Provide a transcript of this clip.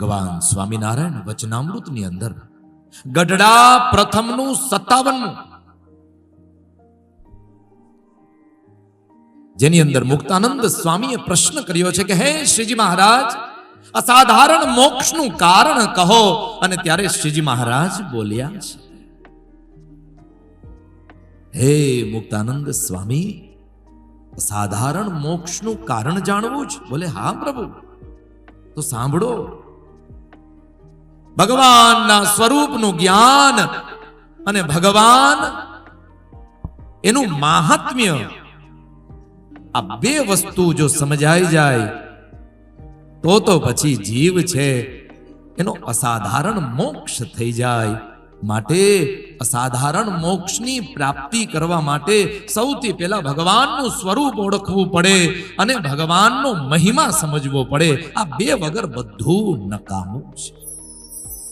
ભગવાન સ્વામિનારાયણ વચનામૃતની અંદર ગઢડા પ્રથમનું સત્તાવનનું જેની અંદર મુક્તાનંદ સ્વામીએ પ્રશ્ન કર્યો છે કે હે શ્રીજી મહારાજ, અસાધારણ મોક્ષનું કારણ કહો. અને ત્યારે શ્રીજી મહારાજ બોલ્યા છે. હે મુક્તાનંદ સ્વામી, અસાધારણ મોક્ષનું કારણ જાણવું જ. બોલે, હા પ્રભુ. તો સાંભળો ભગવાનના સ્વરૂપનું જ્ઞાન અને ભગવાન એનું મહાત્મ્ય. આ બે વસ્તુ જો સમજાઈ જાય, તો તો પછી જીવ છે, એનો અસાધારણ મોક્ષ થઈ જાય. માટે અસાધારણ મોક્ષની પ્રાપ્તિ કરવા માટે સૌથી પહેલા ભગવાનનું સ્વરૂપ ઓળખવું પડે અને ભગવાનનો મહિમા સમજવો પડે. આ બે વગર બધું નકામું છે.